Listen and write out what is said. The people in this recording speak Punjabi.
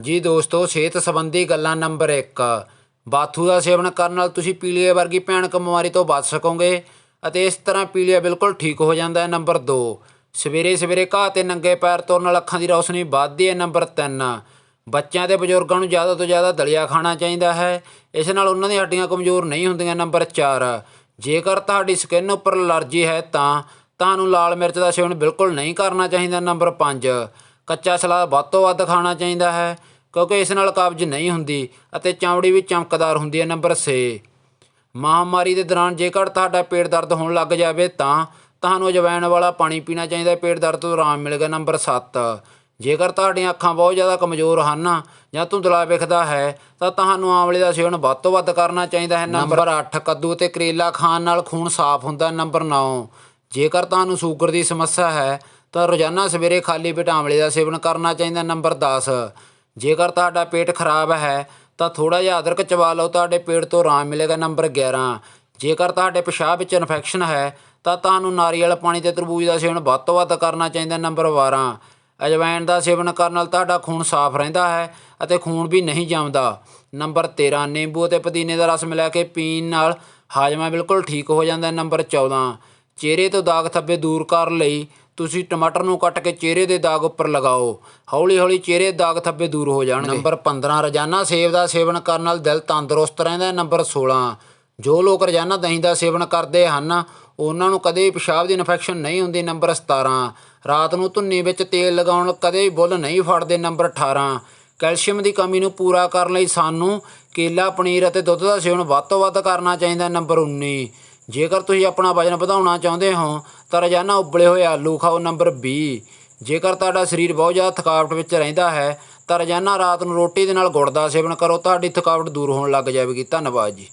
ਜੀ ਦੋਸਤੋ, ਸਿਹਤ ਸੰਬੰਧੀ ਗੱਲਾਂ ਨੰਬਰ 1 ਬਾਥੂ ਦਾ ਸੇਵਨ ਕਰਨ ਨਾਲ ਤੁਸੀਂ ਪੀਲੀਏ ਵਰਗੀ ਭਿਆਨਕ ਬਿਮਾਰੀ ਤੋਂ ਬਚ ਸਕੋਗੇ ਅਤੇ ਇਸ ਤਰ੍ਹਾਂ ਪੀਲੀਆ ਬਿਲਕੁਲ ਠੀਕ ਹੋ ਜਾਂਦਾ ਹੈ। ਨੰਬਰ 2 ਸਵੇਰੇ ਸਵੇਰੇ ਘਾਹ ਤੇ ਨੰਗੇ ਪੈਰ ਤੁਰਨ ਨਾਲ ਅੱਖਾਂ ਦੀ ਰੌਸ਼ਨੀ ਵੱਧਦੀ ਹੈ। ਨੰਬਰ 3 ਬੱਚਿਆਂ ਤੇ ਬਜ਼ੁਰਗਾਂ ਨੂੰ ਜ਼ਿਆਦਾ ਤੋਂ ਜ਼ਿਆਦਾ ਦਲੀਆ ਖਾਣਾ ਚਾਹੀਦਾ ਹੈ। ਇਸ ਨਾਲ ਉਹਨਾਂ ਦੀਆਂ ਹੱਡੀਆਂ ਕਮਜ਼ੋਰ ਨਹੀਂ ਹੁੰਦੀਆਂ। ਨੰਬਰ 4 ਜੇਕਰ ਤੁਹਾਡੀ ਸਕਿਨ ਉੱਪਰ ਅਲਰਜੀ ਹੈ ਤਾਂ ਤੁਹਾਨੂੰ ਲਾਲ ਮਿਰਚ ਦਾ ਸੇਵਨ ਬਿਲਕੁਲ ਨਹੀਂ ਕਰਨਾ ਚਾਹੀਦਾ। ਨੰਬਰ 5 ਕੱਚਾ ਸਲਾਦ ਵੱਧ ਤੋਂ ਵੱਧ ਖਾਣਾ ਚਾਹੀਦਾ ਹੈ। ਕਿਉਂਕਿ ਇਸ ਨਾਲ ਕਬਜ਼ ਨਹੀਂ ਹੁੰਦੀ ਅਤੇ ਚਮੜੀ ਵੀ ਚਮਕਦਾਰ ਹੁੰਦੀ ਹੈ ਨੰਬਰ 6 ਮਹਾਮਾਰੀ ਦੇ ਦੌਰਾਨ ਜੇਕਰ ਤੁਹਾਡਾ ਪੇਟ ਦਰਦ ਹੋਣ ਲੱਗ ਜਾਵੇ ਤਾਂ ਤੁਹਾਨੂੰ ਅਜਵਾਇਣ ਵਾਲਾ ਪਾਣੀ ਪੀਣਾ ਚਾਹੀਦਾ ਹੈ ਪੇਟ ਦਰਦ ਤੋਂ ਆਰਾਮ ਮਿਲੇਗਾ ਨੰਬਰ 7 ਜੇਕਰ ਤੁਹਾਡੀਆਂ ਅੱਖਾਂ ਬਹੁਤ ਜ਼ਿਆਦਾ ਕਮਜ਼ੋਰ ਹਨ ਜਾਂ ਧੁੰਦਲਾ ਵਿਖਦਾ ਹੈ ਤਾਂ ਤੁਹਾਨੂੰ ਆਮਲੇ ਦਾ ਸੇਵਨ ਵੱਧ ਤੋਂ ਵੱਧ ਕਰਨਾ ਚਾਹੀਦਾ ਹੈ। ਨੰਬਰ 8 ਕੱਦੂ ਅਤੇ ਕਰੇਲਾ ਖਾਣ ਨਾਲ ਖੂਨ ਸਾਫ਼ ਹੁੰਦਾ ਹੈ। ਨੰਬਰ 9 ਜੇਕਰ ਤੁਹਾਨੂੰ ਸ਼ੂਗਰ ਦੀ ਸਮੱਸਿਆ ਹੈ ਤਾਂ ਰੋਜ਼ਾਨਾ ਸਵੇਰੇ ਖਾਲੀ ਪੇਟ ਆਮਲੇ ਦਾ ਸੇਵਨ ਕਰਨਾ ਚਾਹੀਦਾ ਨੰਬਰ 10 ਜੇਕਰ ਤੁਹਾਡਾ ਪੇਟ ਖਰਾਬ ਹੈ, ਤਾਂ ਥੋੜਾ ਜਿਹਾ ਅਦਰਕ ਚਬਾ ਲਓ, ਤੁਹਾਡੇ ਪੇਟ ਤੋਂ ਆਰਾਮ ਮਿਲੇਗਾ ਨੰਬਰ 11 ਜੇਕਰ ਤੁਹਾਡੇ ਪਿਸ਼ਾਬ ਵਿੱਚ ਇਨਫੈਕਸ਼ਨ ਹੈ, ਤਾਂ ਤੁਹਾਨੂੰ ਨਾਰੀਅਲ ਪਾਣੀ ਤੇ ਤਰਬੂਜ ਦਾ ਸੇਵਨ ਵੱਧ ਤੋਂ ਵੱਧ ਕਰਨਾ ਚਾਹੀਦਾ ਨੰਬਰ 12 ਅਜਵਾਇਣ ਦਾ ਸੇਵਨ ਕਰਨ ਨਾਲ ਤੁਹਾਡਾ ਖੂਨ ਸਾਫ਼ ਰਹਿੰਦਾ ਹੈ ਅਤੇ ਖੂਨ ਵੀ ਨਹੀਂ ਜੰਮਦਾ। ਨੰਬਰ 13 ਨਿੰਬੂ ਅਤੇ ਪੁਦੀਨੇ ਦਾ ਰਸ ਮਿਲਾ ਕੇ ਪੀਣ ਨਾਲ ਹਾਜ਼ਮਾ ਬਿਲਕੁਲ ਠੀਕ ਹੋ ਜਾਂਦਾ ਨੰਬਰ 14 ਚਿਹਰੇ ਤੋਂ ਦਾਗ ਧੱਬੇ ਦੂਰ ਕਰਨ ਲਈ ਤੁਸੀਂ ਟਮਾਟਰ ਨੂੰ ਕੱਟ ਕੇ ਚਿਹਰੇ ਦੇ ਦਾਗ ਉੱਪਰ ਲਗਾਓ। ਹੌਲੀ ਹੌਲੀ ਚਿਹਰੇ ਦੇ ਦਾਗ ਧੱਬੇ ਦੂਰ ਹੋ ਜਾਣਗੇ। ਨੰਬਰ 15 ਰੋਜ਼ਾਨਾ ਸੇਬ ਦਾ ਸੇਵਨ ਕਰਨ ਨਾਲ ਦਿਲ ਤੰਦਰੁਸਤ ਰਹਿੰਦਾ ਹੈ। ਨੰਬਰ 16 ਜੋ ਲੋਕ ਰੋਜ਼ਾਨਾ ਦਹੀਂ ਦਾ ਸੇਵਨ ਕਰਦੇ ਹਨ, ਉਹਨਾਂ ਨੂੰ ਕਦੇ ਪਿਸ਼ਾਬ ਦੀ ਇਨਫੈਕਸ਼ਨ ਨਹੀਂ ਹੁੰਦੀ। ਨੰਬਰ 17 ਰਾਤ ਨੂੰ ਧੁੰਨੀ ਵਿੱਚ ਤੇਲ ਲਗਾਉਣ ਕਦੇ ਵੀ ਬੁੱਲ ਨਹੀਂ ਫੜਦੇ। ਨੰਬਰ 18 ਕੈਲਸ਼ੀਅਮ ਦੀ ਕਮੀ ਨੂੰ ਪੂਰਾ ਕਰਨ ਲਈ ਸਾਨੂੰ ਕੇਲਾ, ਪਨੀਰ ਅਤੇ ਦੁੱਧ ਦਾ ਸੇਵਨ ਵੱਧ ਤੋਂ ਵੱਧ ਕਰਨਾ ਚਾਹੀਦਾ। ਨੰਬਰ 19 ਜੇਕਰ ਤੁਸੀਂ ਆਪਣਾ ਵਜ਼ਨ ਵਧਾਉਣਾ ਚਾਹੁੰਦੇ ਹੋ ਤਾਂ ਰੋਜ਼ਾਨਾ ਉਬਲੇ ਹੋਏ ਆਲੂ, ਖਾਓ ਨੰਬਰ 20 ਜੇਕਰ ਤੁਹਾਡਾ ਸਰੀਰ ਬਹੁਤ ਜ਼ਿਆਦਾ ਥਕਾਵਟ ਵਿੱਚ ਰਹਿੰਦਾ ਹੈ, ਤਾਂ ਰੋਜ਼ਾਨਾ ਰਾਤ ਨੂੰ ਰੋਟੀ ਦੇ ਨਾਲ ਗੁੜ ਦਾ ਸੇਵਨ ਕਰੋ। ਤੁਹਾਡੀ ਥਕਾਵਟ ਦੂਰ ਹੋਣ ਲੱਗ ਜਾਵੇਗੀ। ਧੰਨਵਾਦ ਜੀ।